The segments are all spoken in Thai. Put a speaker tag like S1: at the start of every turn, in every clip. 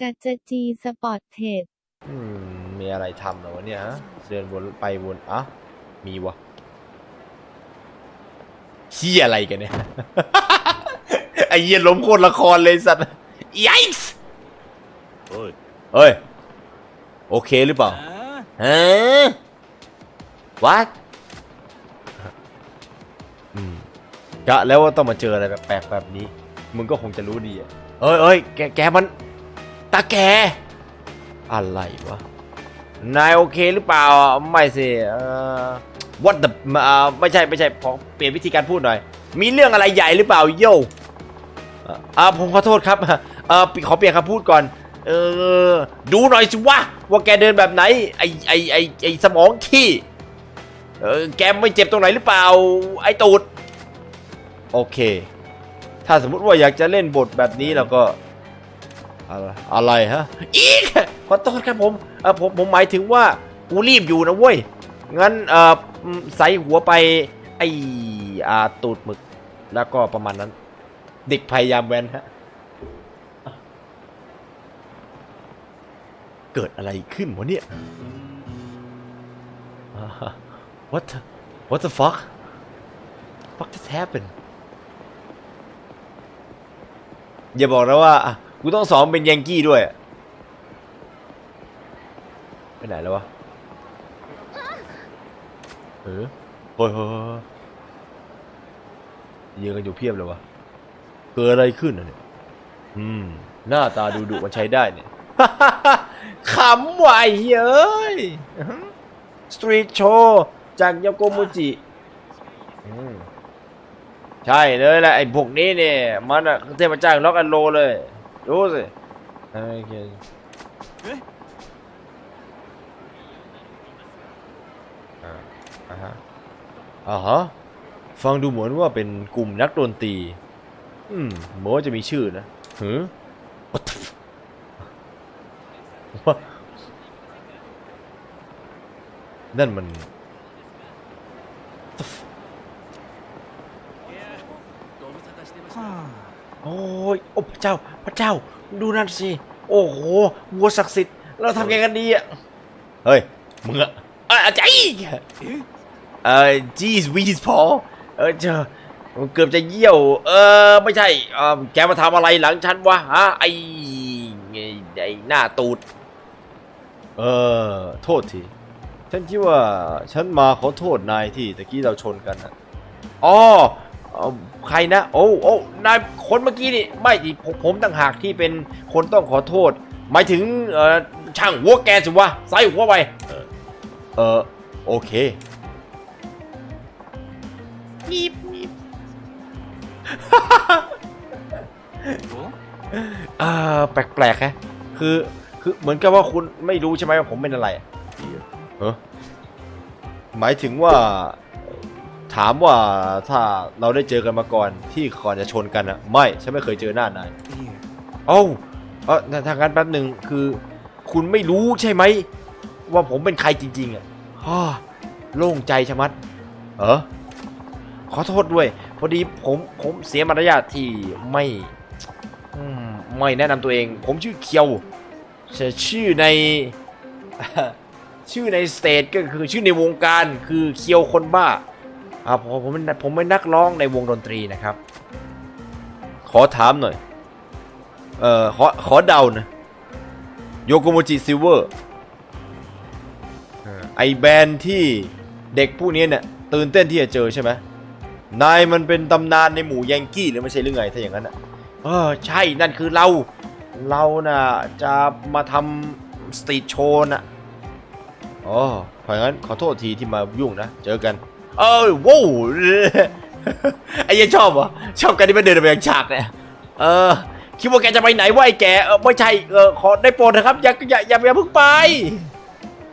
S1: กัจจจีสปอร์ตเทรด
S2: มีอะไรทำเหรอเนี่ยฮะเดินวนไปวนอะมีวะเฮียอะไรกันเนี่ย ไอเยียล้มโคนละครเลยสัตว์ยัยส์เฮ้ยโอเคหรือเปล่าฮะวัดอืกะแล้วว่าต้องมาเจออะไรแบบแปลกแบบนี้ มึงก็คงจะรู้ดีอะเอ้ยเอ้ยแกแกมัน ตาแก อะไรวะ นายโอเคหรือเปล่า ไม่สิเอ่อ what the เอ่อไม่ใช่ไม่ใช่ขอเปลี่ยนวิธีการพูดหน่อย มีเรื่องอะไรใหญ่หรือเปล่าโยเอ่ออ่าผมขอโทษครับเอ่อขอเปลี่ยนคำพูดก่อน เออ ดูหน่อยสิวะว่าแกเดินแบบไหน ไอไอไอไอสมองขี้ เออแกไม่เจ็บตรงไหนหรือเปล่า ไอตูด โอเค ถ้าสมมุติว่าอยากจะเล่นบทแบบนี้แล้วก็ อะไรฮะ อีกขอโทษครับผมเออผมผมหมายถึงว่ากูรีบอยู่นะเว้ย งั้นเออใส่หัวไปไออาตูดหมึก แล้วก็ประมาณนั้น เด็กพยายามแวนฮะ เกิดอะไรขึ้นวะเนี่ย what the- what the fuck what just happened อย่าบอกนะว่าอะ กูต้องสอนเป็นยังกี้ด้วยไปไหนแล้ววะเออโอ้ยเฮ้ยเฮ้ยเฮ้ยยืนกันอยู่เพียบเลยวะเกิดอะไรขึ้นอะเนี่ยอืมหน้าตาดูดุมันใช้ได้เนี่ยขำไหวเย้ยสตรีทโชว์จากโยโกมุจิใช่เลยแหละไอ้พวกนี้เนี่ย มันอะเทพเจ้าล็อกแอนโลเลย ดูสิโอเคอ่าอ่าฮะอ่าฮะฟังดูเหมือนว่าเป็นกลุ่มนักดนตรี อืมเหมือนว่าจะมีชื่อนะหือ What the f- What? นั่นมัน What the โอ้ยโอ้เจ้า พระเจ้า ดูนั่นสิ โอ้โหวัวศักดิ์สิทธิ์ เราทำไงกันดีอะ เฮ้ยมึงอะเออใจเออจีสวีสพอเออเจอเกือบจะเยี่ยว เออไม่ใช่แกมาทำอะไรหลังฉันวะฮะไอไอหน้าตูด เออโทษที ฉันคิดว่าฉันมาขอโทษนายที่ตะกี้เราชนกันอ๋อ ใครนะ โอ้โอ้นายคนเมื่อกี้นี่ไม่ดิผมผมต่างหากที่เป็นคนต้องขอโทษ หมายถึงเอ่อช่างหัวแกสิวะใส่หัวไปเออเออโอเคนีบนีบ
S3: お
S2: อ่าแปลกๆฮะคือคือเหมือนกับว่าคุณไม่รู้ใช่ไหมว่าผมเป็นอะไรอะเออหมายถึงว่า ถามว่าถ้าเราได้เจอกันมาก่อนที่ก่อนจะชนกันอะไม่ฉันไม่เคยเจอหน้านาย
S3: いえ
S2: เอ้าเออทางการแป๊บหนึ่งคือ คุณไม่รู้ใช่ไหม ว่าผมเป็นใครจริง ๆอะฮ่าโล่งใจชะมัดเออขอโทษด้วย พอดีผมผมเสียมารยาทที่ไม่อืมไม่แนะนำตัวเอง ผมชื่อเคียวแต่ชื่อในชื่อในสเตทก็คือชื่อในวงการคือเคียวคนบ้า อ่าผมผมเป็นผมเป็นนักร้องในวงดนตรีนะครับ ขอถามหน่อย เอ่อ ขอ ขอเดานะโยโกโมจิซิลเวอร์ไอแบรนด์ที่เด็กผู้นี้เนี่ยตื่นเต้นที่จะเจอใช่ไหมนายมันเป็นตำนานในหมู่ยังกี้หรือไม่ใช่หรือไงถ้าอย่างนั้นอะเออใช่นั่นคือเรา เราน่ะจะมาทำสตรีทโชว์น่ะอ๋อเพราะงั้นขอโทษทีที่มายุ่งนะ เจอกัน เออว้าวไอ้เหี้ยังชอบเหรอชอบกันที่มาเดินไปยังฉากเนี่ยเออคิดว่าแกจะไปไหนวะไอ้แกเออไม่ใช่เออขอได้โปรดนะครับอย่าอย่าอย่าอย่าเพิ่งไป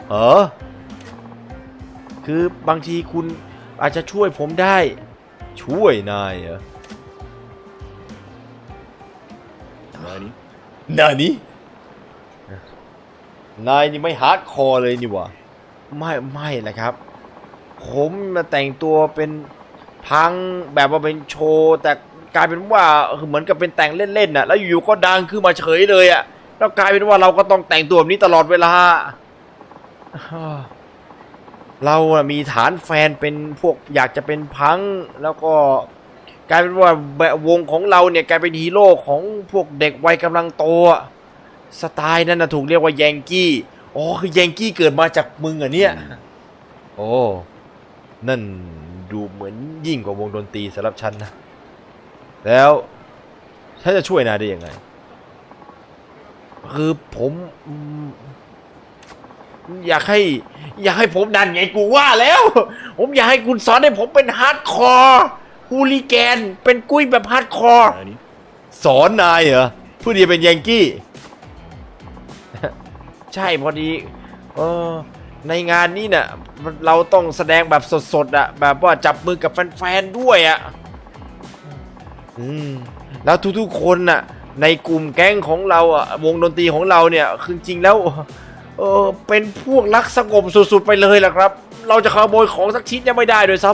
S2: เออคือบางทีคุณอาจจะช่วยผมได้ ช่วยนายเหรอ
S3: 何
S2: นานี้นายนี่ไม่ฮาร์ดคอร์เลยนี่หวะไม่ไม่แหละครับ ผมมาแต่งตัวเป็นพังแบบว่าเป็นโชว์แต่กลายเป็นว่าเหมือนกับเป็นแต่งเล่นๆน่ะแล้วอยู่ๆก็ดังขึ้นมาเฉยเลยอะแล้วกลายเป็นว่าเราก็ต้องแต่งตัวแบบนี้ตลอดเวลา เราอะมีฐานแฟนเป็นพวกอยากจะเป็นพังแล้วก็กลายเป็นว่าแบบวงของเราเนี่ยกลายเป็นฮีโร่ของพวกเด็กวัยกำลังโตสไตล์นั้นนะถูกเรียกว่าแยงกี้ อ๋อคือแยงกี้เกิดมาจากมึงเหรอะเนี่ย โอ้ นั่นดูเหมือนยิ่งกว่าวงดนตรีสำหรับฉันนะ แล้วฉันจะช่วยนายได้ยังไง คือผมอืมอยากให้ อยากให้ผมดันไงกูว่าแล้ว ผมอยากให้คุณสอนให้ผมเป็นฮาร์ดคอร์ฮูลิแกน เป็นกุ้ยแบบฮาร์ดคอร์
S3: 何
S2: สอนนายเหรอผู้ดีเป็นยังกี้ ใช่พอดี เออ ในงานนี้เนี่ยเราต้องแสดงแบบสดๆอะแบบว่าจับมือกับแฟนๆด้วยอะอืมแล้วทุกๆคนน่ะ ในกลุ่มแก๊งของเราอะวงดนตรีของเราเนี่ยคือจริงแล้วเออเป็นพวกรักสงบสุดๆไปเลยล่ะครับ เราจะขโมยของสักชิ้นยังไม่ได้ด้วยซ้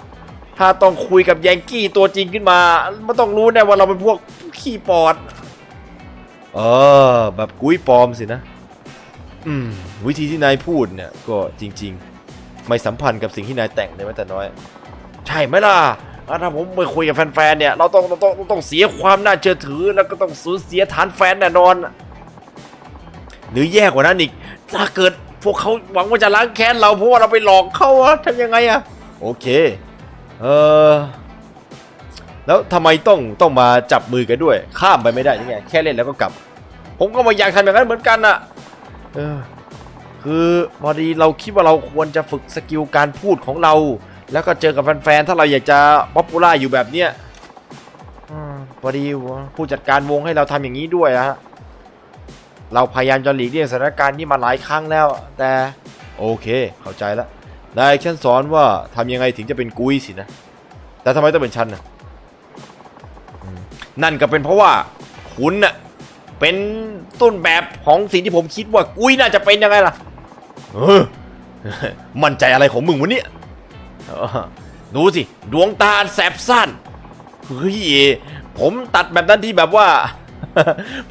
S2: ำถ้าต้องคุยกับแยงกี้ตัวจริงขึ้นมามันต้องรู้แน่ว่าเราเป็นพวกขี้ปอด เออ แบบกุ้ยปลอมสินะ อืมวิธีที่นายพูดเนี่ยก็จริง ๆ ไม่สัมพันธ์กับสิ่งที่นายแต่งเลยแม้แต่น้อย ใช่ไหมล่ะอะถ้าผมไปคุยกับแฟนๆเนี่ยเราต้องต้องต้องต้องเสียความน่าเชื่อถือ แล้วก็ต้องสูญเสียฐานแฟนแน่นอน หรือแย่กว่านั้นอีก ถ้าเกิดพวกเขาหวังว่าจะล้างแค้นเราเพราะว่าเราไปหลอกเขาอะทำยังไงอะโอเคเออแล้วทำไมต้องต้องมาจับมือกันด้วย ข้ามไปไม่ได้ยังไง แค่เล่นแล้วก็กลับ ผมก็ไมาอยากทำอย่างนั้นเหมือนกันอะ เออคือพอดีเราคิดว่าเราควรจะฝึกสกิลการพูดของเรา แล้วก็เจอกับแฟนๆ ถ้าเราอยากจะป๊อปปูล่าอยู่แบบเนี้ยอพอดีผู้จัดการวงให้เราทำอย่างนี้ด้วยอะฮะ เราพยายามจะหลีกเลี่ยงสถานการณ์นี้มาหลายครั้งแล้ว แต่โอเค เข้าใจแล้วนายฉันสอนว่าทำยังไงถึงจะเป็นกุ้ยสินะ แต่ทำไมต้องเป็นฉันนะนั่นก็เป็นเพราะว่าคุณน่ะ เป็นต้นแบบของสิ่งที่ผมคิดว่ากุ้ยน่าจะเป็นยังไงล่ะเออมั่นใจอะไรของมึงวะเนี่ยดูสิ ดวงตาแสบสั้นเฮ้ยผมตัดแบบนั้นที่แบบว่า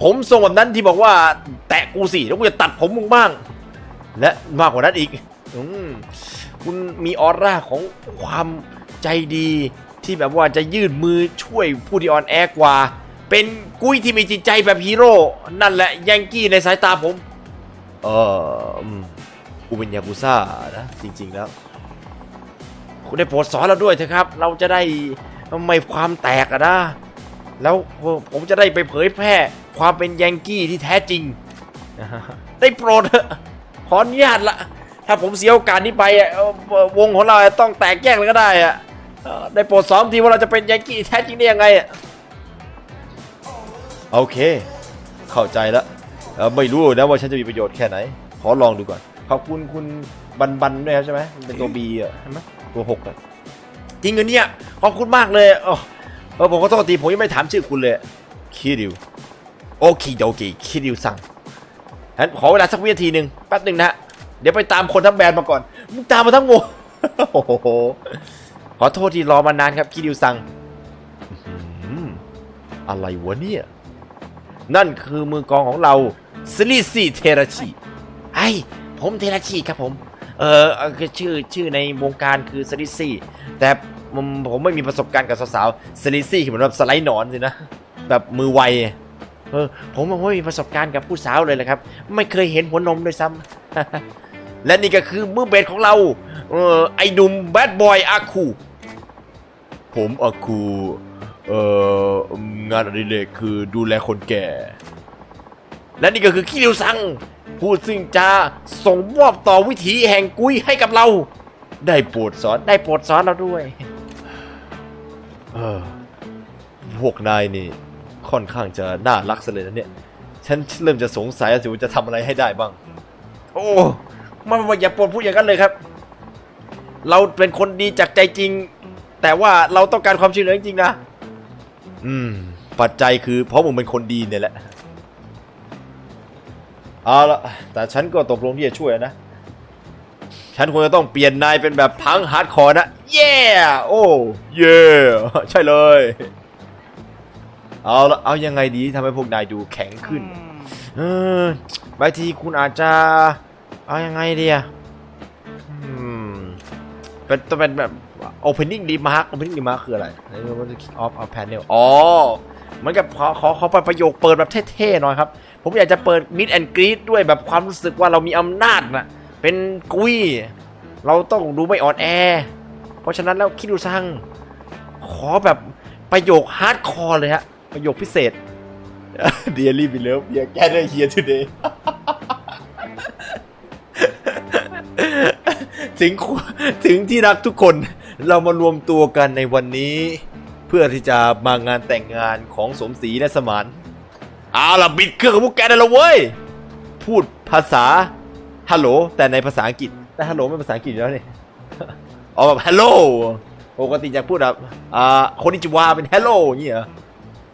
S2: ผมทรงแบบนั้นที่บอกว่า แตะกูสิแล้วกูจะตัดผมมึงบ้าง และมากกว่านั้นอีกอืคุณมีออร่าของความใจดีที่แบบว่าจะยื่นมือช่วยผู้ที่อ่อนแอกว่า เป็นกุ้ยที่มีจิตใจแบบฮีโร่ นั่นแหละยังกี้ในสายตาผม เอออืมกูเป็นยากุซ่านะ จริง ๆ แล้ว คุณได้โปรดสอนเราด้วยเถอะครับ เราจะได้ไม่ความแตกอะนะ แล้วผมจะได้ไปเผยแพร่ความเป็นยังกี้ที่แท้จริง ได้โปรดเถอะขออนุญาตละ ถ้าผมเสียโอกาสนี้ไปอะเอ่อวงของเราต้องแตกแยกเลยก็ได้อะเอ่อได้โปรดสอนทีว่าเราจะเป็นยังกี้แท้จริงได้ยังไงอะ โอเค เข้าใจแล้วเอ่อไม่รู้นะว่าฉันจะมีประโยชน์แค่ไหน ขอลองดูก่อน ขอบคุณคุณบันบันด้วยครับใช่ไหมมันเป็นตัวบีอะใช่ไหมตัวหกอะจริงเหรอเนี่ยขอบคุณมากเลยเออเออผมขอโทษทีผมยังไม่ถามชื่อคุณเลยคิริวโอเคโอเคคิริวสั่งงั้นขอเวลาสักวินาทีหนึ่งแป๊บหนึ่งนะฮะเดี๋ยวไปตามคนทั้งแบรนด์มาก่อนมึงตามมาทั้งวงโอ้โหขอโทษที่รอมานานครับคิริวสั่งอื้อหืออะไรวะเนี่ย นั่นคือมือกองของเราสลิซี่เทราชิไอผมเทราชิครับผม เออคือชื่อชื่อในวงการคือสลิซี่แต่ผมผมไม่มีประสบการณ์กับสาวๆสลิซี่คือเหมือนแบบสไลด์หนอนสินะ แบบมือไวเออผมไม่มีประสบการณ์กับผู้สาวเลยแหละครับ ไม่เคยเห็นหัวนมด้วยซ้ำและนี่ก็คือมือเบสของเรา เออไอดุมแบดบอยอาคูผมอาคู เอ่องานอดิเรกคือดูแลคนแก่ และนี่ก็คือคิริวซัง ผู้ซึ่งจะส่งมอบต่อวิถีแห่งกุ้ยให้กับเรา ได้โปรดสอนได้โปรดสอนเราด้วยเออพวกนายนี่ค่อนข้างจะน่ารักซะเลยนะเนี่ย ฉันเริ่มจะสงสัยวสิว่าจะทำอะไรให้ได้บ้าง โอ้ไมันอย่าปนพูดอย่างนั้นเลยครับ เราเป็นคนดีจากใจจริง แต่ว่าเราต้องการความช่วยเหลือจริงๆนะ อืม ปัจจัยคือเพราะมึงเป็นคนดีเนี่ยแหละ เอาละแต่ฉันก็ตกลงที่จะช่วยนะ ฉันคงจะต้องเปลี่ยนนายเป็นแบบพังฮาร์ดคอร์นะ เย้โอ้เย้ใช่เลย เอาละเอายังไงดีทำให้พวกนายดูแข็งขึ้น
S4: อืม
S2: เออบางทีคุณอาจจะ เอายังไงดีอะอืม เป็นต้องเป็นแบบ opening remark opening remark คืออะไรในเรื่องว่า kick off our panel อ๋อเหมือนกับขอขอขอเปิดประโยคเปิดแบบเท่ๆหน่อยครับ ผมอยากจะเปิด meet and greet ด้วยแบบความรู้สึกว่าเรามีอำนาจนะเป็นกุ้ยเราต้องดูไม่อ่อนแอ เพราะฉะนั้นแล้วคิดดูซัง ขอแบบประโยคฮาร์ดคอร์เลยฮะ ประโยคพิเศษ Dearly beloved you gather here today ถึงถึงที่รักทุกคน เรามารวมตัวกันในวันนี้ เพื่อที่จะมางานแต่งงานของสมศรีและสมานเอาล่ะบิดเครื่องของพวกแกได้แล้วเว้ย พูดภาษาฮัลโหลแต่ในภาษาอังกฤษแต่ฮัลโหลไม่ภาษาอังกฤษแล้วนี่อ๋อแบบฮัลโหลปกติจะพูดแบบอ่าคนอิจิวาเป็นฮัลโหลอย่างงี้เหรอ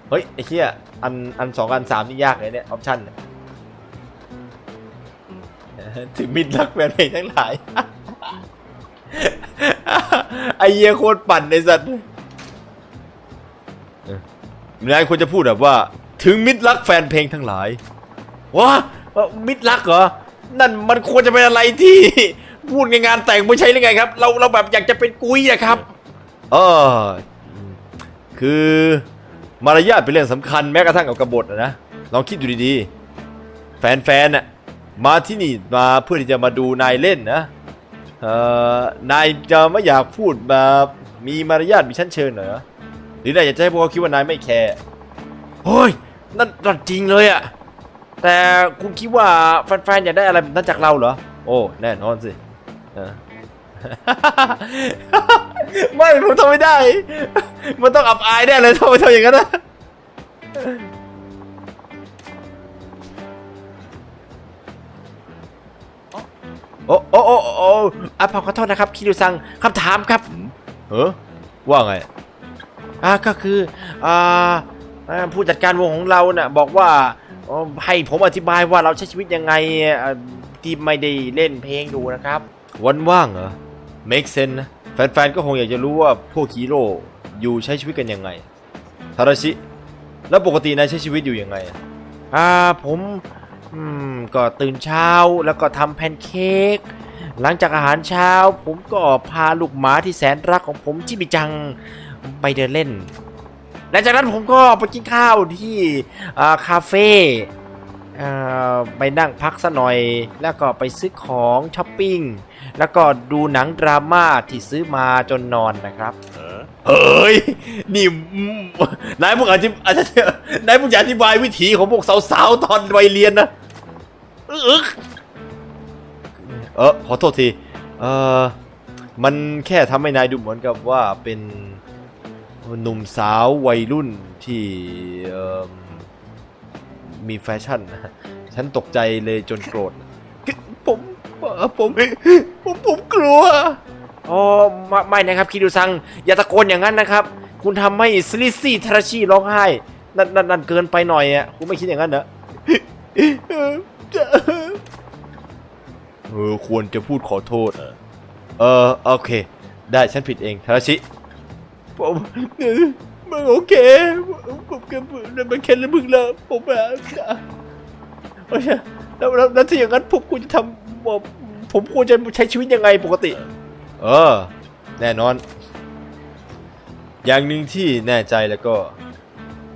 S2: เฮ้ยไอ้เหี้ยอันอันสองอันสามนี่ยากเลยเนี่ยออปชั่นถึงมิดรักแฟนเพลงทั้งหลาย ไอ้เหี้ยโคตรปั่นในสัตว์เออนายควรจะพูดแบบว่า ถึงมิดรักแฟนเพลงทั้งหลายว้ามิดรักเหรอ นั่นมันควรจะเป็นอะไรที่พูดในงานแต่งไม่ใช่หรือไงครับ เราเราแบบอยากจะเป็นกุ้ยอะครับเออคือมารยาทเป็นเรื่องสำคัญแม้กระทั่งกับกบฏอะนะลองคิดดูดีๆ แฟนๆน่ะมาที่นี่มาเพื่อที่จะมาดูนายเล่นนะ เอ่อนายจะไม่อยากพูดแบบมีมารยาทมีชั้นเชิญเหรอหรือนายอยากจะให้พวกเขาคิดว่านายไม่แคร์เฮ้ยนั่นนั่นจริงเลยอะแต่คุณคิดว่าแฟนๆอยากได้อะไรแบบนั้นจากเราเหรอ โอ้แน่นอนสิเออ ไม่ผมทำไม่ได้ มันต้องอับอายแน่เลยทำไมทำอย่างนั้นนะ โอ้โอ้โอ้โอ้อะขอขอโทษนะครับคิริวซังคำถามครับเออว่าไงอะก็คืออ่าอ่าผู้จัดการวงของเราเนี่ยบอกว่าเอ่อให้ผมอธิบายว่าเราใช้ชีวิตยังไงอะที่ไม่ได้เล่นเพลงดูนะครับ วันว่างเหรอ make sense นะแฟนๆก็คงอยากจะรู้ว่าพวกฮีโร่อยู่ใช้ชีวิตกันยังไงทาราชิ แล้วปกตินายใช้ชีวิตอยู่ยังไงอะอ่าผม อืมก็ตื่นเช้าแล้วก็ทำแพนเค้กหลังจากอาหารเช้า ผมก็พาลูกหมาที่แสนรักของผมที่มิจังไปเดินเล่นหลังจากนั้นผมก็ไปกินข้าวที่คาเฟ่ไปนั่งพักสักหน่อย แล้วก็ไปซื้อของช้อปปิ้ง แล้วก็ดูหนังดราม่าที่ซื้อมาจนนอนนะครับ
S3: เฮ้
S2: ย นี่นายมึงอาจจะอาจจะนายมึงจะอธิบายวิถีของพวกสาวๆตอนวัยเรียนนะ อึ๊กเออขอโทษทีเออมันแค่ทำให้นายดูเหมือนกับว่าเป็นหนุ่มสาววัยรุ่นที่เอิ่มมีแฟชั่นนะฉันตกใจเลยจนโกรธ ผมผมผมผมกลัว อ๋อไม่ไม่นะครับคิดูซัง อย่าตะโกนอย่างนั้นนะครับ คุณทำให้สลิซซี่ทาราชิร้องไห้นั่นนั่นนั่นเกินไปหน่อยอะ คุณไม่คิดอย่างนั้นเหรอ เออควรจะพูดขอโทษเออโอเค ได้ฉันผิดเองทาราชิผมมันโอเคผมแค่มันแค่เรื่องมึงเลยผมแบบโอเคแล้วแล้วแล้วถ้าอย่างนั้นผมควรจะทำผมผมควรจะใช้ชีวิตยังไงปกติ เออ แน่นอน อย่างหนึ่งที่แน่ใจแล้วก็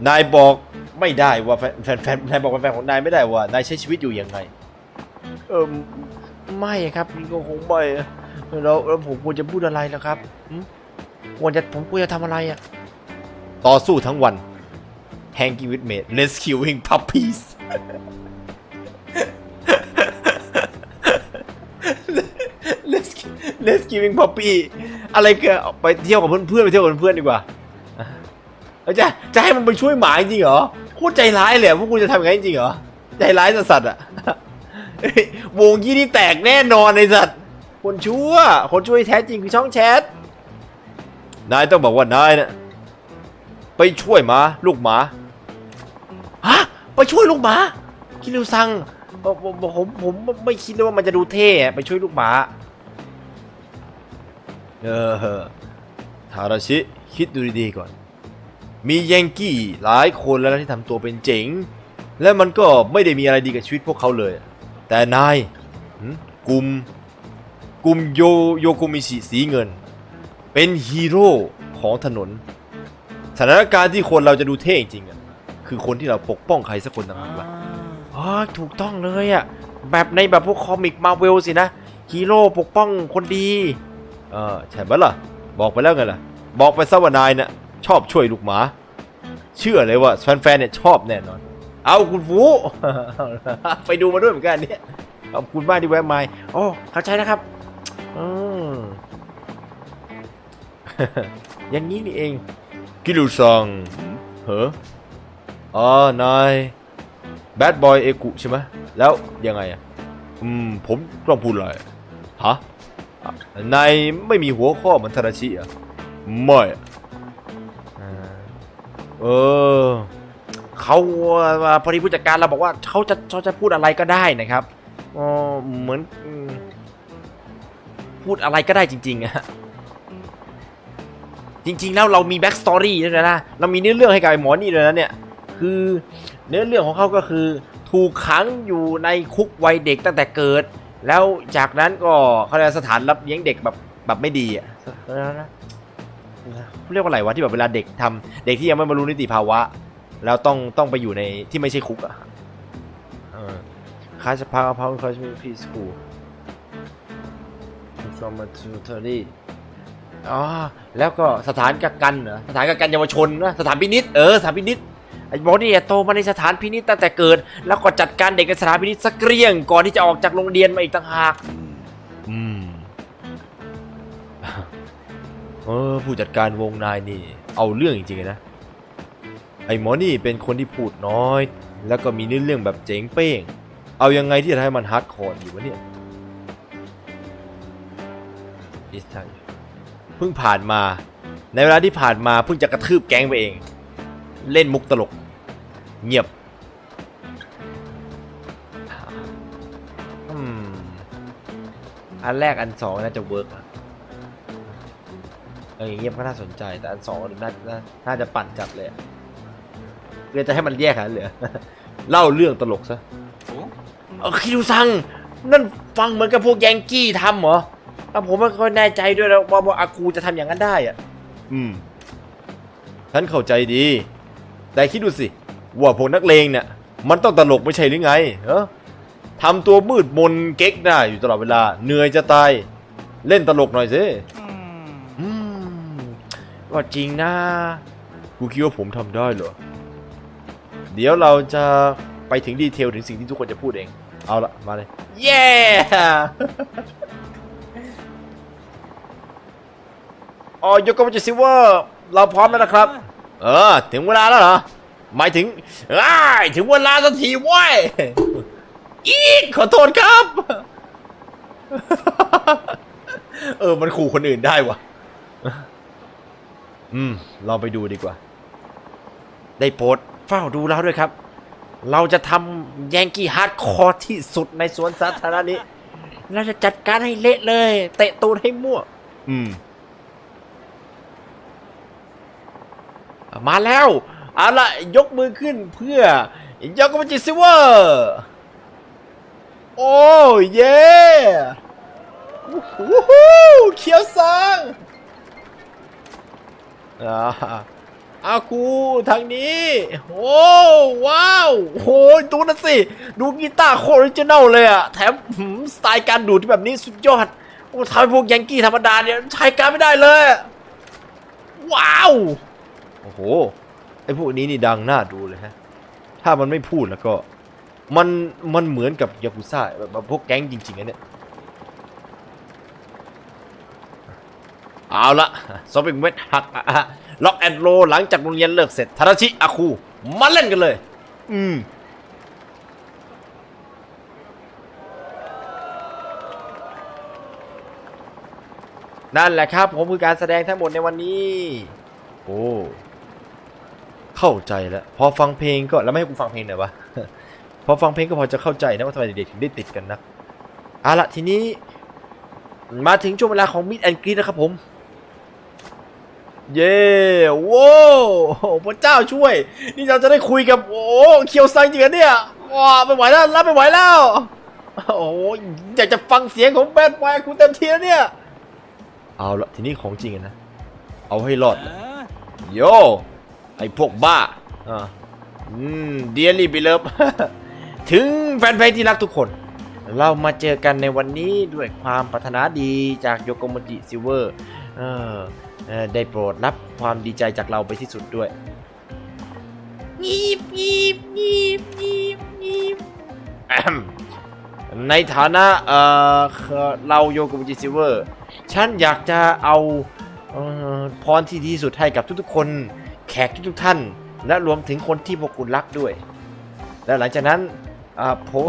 S2: นายบอก ไม่ได้ว่าแฟนแฟนแฟนนายบอกแฟนของนายไม่ได้ว่านายใช้ชีวิตอยู่ยังไง เออไม่ครับนี่ก็คงไม่อะแล้วแล้วผมควรจะพูดอะไรล่ะครับหึควรจะผมควรจะทำอะไรอะต่อสู้ทั้งวัน hanging with mate rescuing puppies Let's Let's giving puppy อะไรก็ไปเที่ยวกับเพื่อนๆไปเที่ยวกับเพื่อนๆดีกว่า แล้วจะจะให้มันไปช่วยหมาจริงเหรอโคตรใจร้ายเลยพวกคุณจะทำอย่างนั้นจริงเหรอใจร้ายสัสๆอะวงยี่นี่แตกแน่นอนในสัตว์คนชั่ว คนช่วยแท้จริงคือช่องแชทนายต้องบอกว่านายนะไปช่วยหมาลูกหมาฮะไปช่วยลูกหมาคิริวซังผมผมไม่คิดเลยว่ามันจะดูเท่ไปช่วยลูกหมาเออทาราชิคิดดูดีๆก่อน มียังกี้หลายคนแล้วนะที่ทำตัวเป็นเจ๋ง และมันก็ไม่ได้มีอะไรดีกับชีวิตพวกเขาเลย แต่นายหึกลุ่มกลุ่มโยโยโกมิชิสีเงิน เป็นฮีโร่ของถนนสถานการณ์ที่คนเราจะดูเท่จริงๆอะคือคนที่เราปกป้องใครสักคนต่างหากวะอ๋อถูกต้องเลยอะแบบในแบบพวกคอมิกมาเวลสินะฮีโร่ปกป้องคนดี เออใช่ไหมล่ะ บอกไปแล้วไงล่ะ บอกไปซะว่านายน่ะ ชอบช่วยลูกหมา เชื่อเลยว่าแฟนๆเนี่ยชอบแน่นอน เอาคุณฟู ไปดูมาด้วยเหมือนกันเนี่ยขอบคุณมากที่แวะมาโอ้เข้าใจนะครับ อืมอย่างนี้นี่เองกิลูซังเหรออ๋อนายแบดบอยเอกุใช่ไหมแล้วยังไงอะ อืม ผมต้องพูดอะไรฮะอะนายไม่มีหัวข้อเหมือนทาราชิอะ ไม่อะอ่า เออเขาพอดีผู้จัดการเราบอกว่าเขาจะเขาจะพูดอะไรก็ได้นะครับอ๋อเหมือน พูดอะไรก็ได้จริงๆอะจริง ๆ แล้วเรามีแบ็กสตอรี่ด้วยนะ เรามีเนื้อเรื่องให้กับไอ้หมอนี่เลยนะเนี่ย คือเนื้อเรื่องของเขาก็คือ ถูกขังอยู่ในคุกวัยเด็กตั้งแต่เกิดแล้วจากนั้นก็เขาเรียกสถานรับเลี้ยงเด็กแบบแบบไม่ดีอะ เรียกว่าอะไรวะที่แบบเวลาเด็กทำเด็กที่ยังไม่บรรลุนิติภาวะ แล้วต้องต้องไปอยู่ในที่ไม่ใช่คุกอะเออคาสพาพาวคาสมีพีสคูลฟอร์มาทูเทอรี่อ๋อแล้วก็สถานกักกันเหรอสถานกักกันเยาวชนนะสถานพินิษเออสถานพินิษไอ้บอนี่โตมาในสถานพินิษตั้งแต่เกิด แล้วก็จัดการเด็กในสถานพินิษสักเกลี้ยงก่อนที่จะออกจากโรงเรียนมาอีกต่างหาก อืม ออผู้จัดการวงนายนี่ เอาเรื่องจริงๆนะ ไอ้หมอนี่เป็นคนที่พูดน้อย แล้วก็มีเนื้อเรื่องแบบเจ๋งเป้ง เอายังไงที่จะให้มันฮาร์ดคอร์อยู่วะเนี่ย This time เพิ่งผ่านมา ในเวลาที่ผ่านมาเพิ่งจะกระทืบแก๊งไปเอง เล่นมุกตลก เงียบอันแรกอันสองน่าจะเวิร์กอะ เออเงียบก็น่าสนใจแต่อันสองน่าน่าน่าจะปั่นจัดเลยอะเพื่อจะให้มันแยกกันเลยเล่าเรื่องตลกซะเออคิวซัง นั่นฟังเหมือนกับพวกแยงกี้ทำเหรอแล้วผมไม่ค่อยแน่ใจด้วยนะว่าว่าอากูจะทำอย่างนั้นได้อะ อืมฉันเข้าใจดี แต่คิดดูสิ ว่าพวกนักเลงเนี่ย มันต้องตลกไม่ใช่หรือไงเออทำตัวมืดมนเก๊กได้อยู่ตลอดเวลา เหนื่อยจะตาย เล่นตลกหน่อยสิอืม ก็จริงนะกูคิดว่าผมทำได้เหรอ เดี๋ยวเราจะไปถึงดีเทลถึงสิ่งที่ทุกคนจะพูดเอง เอาละมาเลย เย้ อ๋อยกกำลังจะซิเวอร์เราพร้อมแล้วนะครับ เออ ถึงเวลาแล้วเหรอ หมายถึงอ้ายถึงเวลาสักทีว้ยอีกขอโทษครับ เออ มันขู่คนอื่นได้วะ อืม เราไปดูดีกว่า ได้โปรดเฝ้าดูเราด้วยครับ เราจะทำแยงกี้ฮาร์ดคอร์ที่สุดในสวนสาธารณะนี้ เราจะจัดการให้เละเลย เตะตูดให้มั่ว อืม มาแล้วเอาละยกมือขึ้นเพื่อยกกำลังจิซิเวอร์โอ้เย่วู้ฮู้เขียวซัง อ่าอากูทางนี้ โอ้ว้าวโอ้ยดูนะสิ ดูกีตาร์โคออริจินัลเลยอะแถมสไตล์การดูดที่แบบนี้สุดยอดโอ้ทำให้พวกยังกี้ธรรมดาเนี่ยใช้การไม่ได้เลย ว้าว โอ้โห ไอพวกนี้นี่ดังน่าดูเลยฮะ ถ้ามันไม่พูดแล้วก็ มันมันเหมือนกับยากุซ่าแบบแบบพวกแก๊งจริงๆนะเนี่ย เอาละซอฟต์เวทหักล็อกแอนโรหลังจากโรงเรียนเลิกเสร็จทาราชิอาคูมาเล่นกันเลย อืมนั่นแหละครับผมคือการแสดงทั้งหมดในวันนี้ โอ้ เข้าใจแล้ว พอฟังเพลงก็แล้วไม่ให้กูฟังเพลงหน่อยวะ พอฟังเพลงก็พอจะเข้าใจนะว่าทำไมเด็กๆถึงได้ติดกันนะเอาละทีนี้ มาถึงช่วงเวลาของมิดแอนกรีนะครับผม เย้โว้วพระเจ้าช่วย นี่เราจะได้คุยกับโอ้เคียวซังจริงเหรอเนี่ยว้าไม่ไหวแล้วรับไม่ไหวแล้วโอ้ยอยากจะฟังเสียงของแบดบอยคุณเต็มทีแล้วเนี่ย เอาละทีนี้ของจริงอะนะ เอาให้รอด
S3: あ
S2: โยไอพวกบ้าอ่าอืมเดียรี่บิเลิฟถึงแฟนเพลงที่รักทุกคน เรามาเจอกันในวันนี้ด้วยความปรารถนาดีจากโยโกโมจิซิลเวอร์ เออเออ ได้โปรดรับความดีใจจากเราไปที่สุดด้วยงีบงีบงีบงีบงีบแอมในฐานะเอ่อเราโยโกโมจิซิลเวอร์ ฉันอยากจะเอาเอ่อพรที่ดีที่สุดให้กับทุกๆคน แขกทุกๆท่าน และรวมถึงคนที่พวกคุณรักด้วย และหลังจากนั้นอ่าผม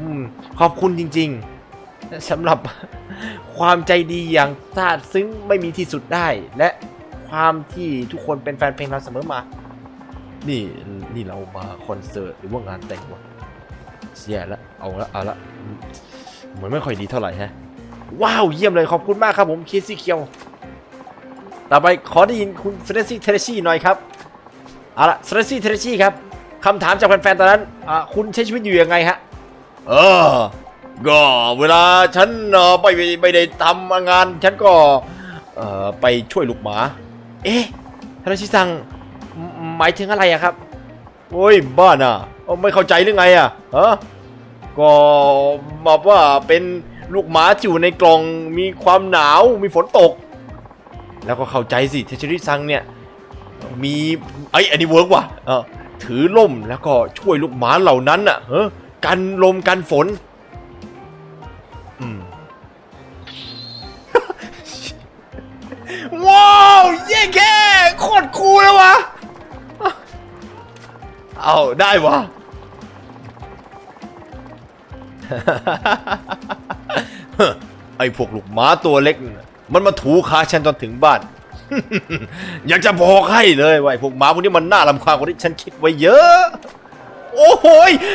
S2: อืมขอบคุณจริง ๆ สำหรับความใจดีอย่างซาบซึ้งไม่มีที่สุดได้ และความที่ทุกคนเป็นแฟนเพลงเราเสมอมา นี่นี่เรามาคอนเสิร์ตหรือว่างานแต่งวะเสียละเอาละเอาละเหมือนไม่ค่อยดีเท่าไหร่ฮะ ว้าวเยี่ยมเลยขอบคุณมากครับผมเคซี่เคียว ต่อไปขอได้ยินคุณเฟรซี่เทเรชี่หน่อยครับ เอาละเฟรซี่เทเรชี่ครับคำถามจากแฟนๆตอนนั้นคุณใช้ชีวิตอยู่ยังไงฮะ เออ ก็เวลาฉันอ่อไม่ไม่ได้ทำงาน ฉันก็เอ่อไปช่วยลูกหมา เอ๊ะทาราชิซังหมายถึงอะไรอะครับ โอ้ยบ้าน่ะ ไม่เข้าใจหรือไงอะฮะก็บอกว่าเป็นลูกหมาที่อยู่ในกล่องมีความหนาวมีฝนตก แล้วก็เข้าใจสิเทชริซังเนี่ยมีไอ้อันนี้เวิร์กว่ะเออถือล่มแล้วก็ช่วยลูกหมาเหล่านั้นน่ะเออกันลมกันฝน คตรคูลเลยววะ เอาได้วะ ไอ้พวกลูกหมาตัวเล็ก มันมาถูขาฉันจนถึงบ้าน อยากจะบอกให้เลยว่าไอ้พวกหมาพวกนี้มันน่ารำคาญกว่าที่ฉันคิดไว้เยอะ โอ้โห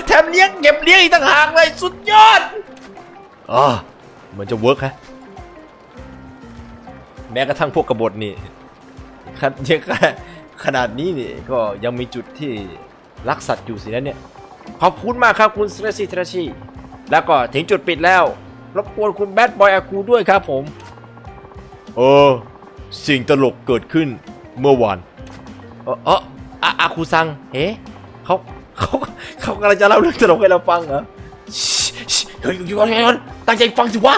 S2: แถมเลี้ยงเก็บเลี้ยงอีกต่างหากเลยสุดยอดอ่าเหมือนจะเวิร์กฮะแม้กระทั่งพวกกบฏนี่ ขนาดยังขนาดนี้นี่ก็ยังมีจุดที่รักสัตว์อยู่สินะเนี่ย ขอบคุณมากครับคุณเซรชิเทรชิแล้วก็ถึงจุดปิดแล้ว รบกวนคุณแบดบอยอาคูด้วยครับผม เออ สิ่งตลกเกิดขึ้นเมื่อวานเออเอออาอาคูซัง เฮ้เขาเขาเขากำลังจะเล่าเรื่องตลกให้เราฟังเหรอชิชิเฮ้ยอยู่ก่อนอยู่ก่อนตั้งใจฟังสิวะ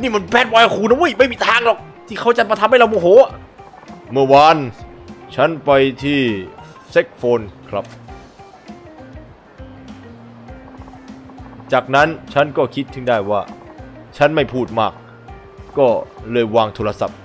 S2: นี่มันแบดบอยอาคูนะเว้ย ไม่มีทางหรอก ที่เขาจะมาทำให้เราโมโหอะ เมื่อวานฉันไปที่เซ็กโฟนครับ จากนั้นฉันก็คิดถึงได้ว่า ฉันไม่พูดมาก ก็เลยวางโทรศัพท์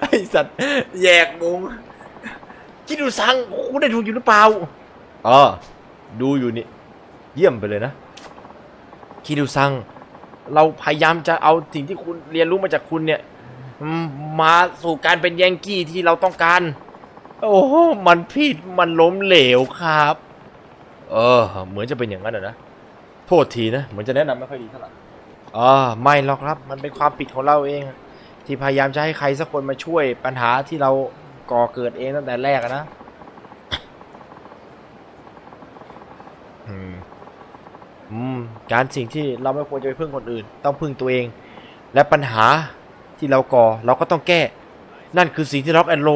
S2: ไอสัตว์แยกมุง คิดดูซังคุณได้ถูกอยู่หรือเปล่าอ๋อดูอยู่นี่ เยี่ยมไปเลยนะ คิดดูซัง เราพยายามจะเอาสิ่งที่คุณเรียนรู้มาจากคุณเนี่ยอืมมาสู่การเป็นแยงกี้ที่เราต้องการ โอ้โหมันผิดมันล้มเหลวครับ เออ เหมือนจะเป็นอย่างนั้นอะนะ โทษทีนะ เหมือนจะแนะนำไม่ค่อยดีเท่าไหร่อ่าไม่หรอกครับ มันเป็นความผิดของเราเอง ที่พยายามจะให้ใครสักคนมาช่วยปัญหาที่เรา ก่อเกิดเองตั้งแต่แรกอะนะอืมอืมการสิ่งที่เราไม่ควรจะไปพึ่งคนอื่น ต้องพึ่งตัวเอง และปัญหาที่เราก่อเราก็ต้องแก้ นั่นคือสิ่งที่ล็อกแอนโล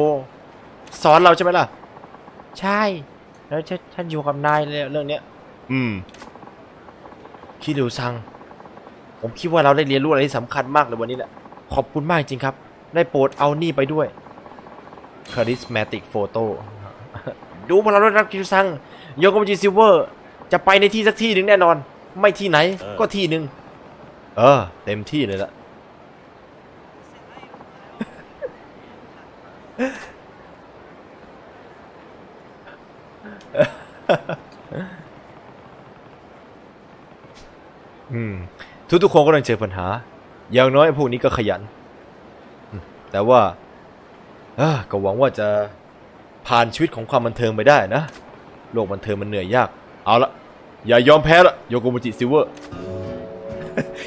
S2: สอนเราใช่ไหมล่ะ ใช่ แล้วฉันฉันอยู่กับนายเลยเรื่องเนี้ย อืมคิริวซัง ผมคิดว่าเราได้เรียนรู้อะไรที่สำคัญมากเลยวันนี้แหละ ขอบคุณมากจริงครับ ได้โปรดเอานี่ไปด้วย charismatic photo ดูพวกเราด้วยนะคิริวซังโยโกมจิซิลเวอร์ จะไปในที่สักที่หนึ่งแน่นอน ไม่ที่ไหน
S3: เออ
S2: ก็ที่หนึ่งเออ เต็มที่เลยละอืม ทุกๆคนก็ต้องเจอปัญหา อย่างน้อยพวกนี้ก็ขยันอืมแต่ว่าเอ้อ ก็หวังว่าจะผ่านชีวิตของความบันเทิงไปได้นะ โลกบันเทิงมันเหนื่อยยาก เอาละ อย่ายอมแพ้ละโยโกมุจิซิเวอร์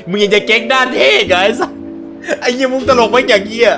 S2: มึงยังจะเก่งด้านเท่ไงไอ้สัสไอ้เหี้ยมึงตลกไหมอย่างเงี้ย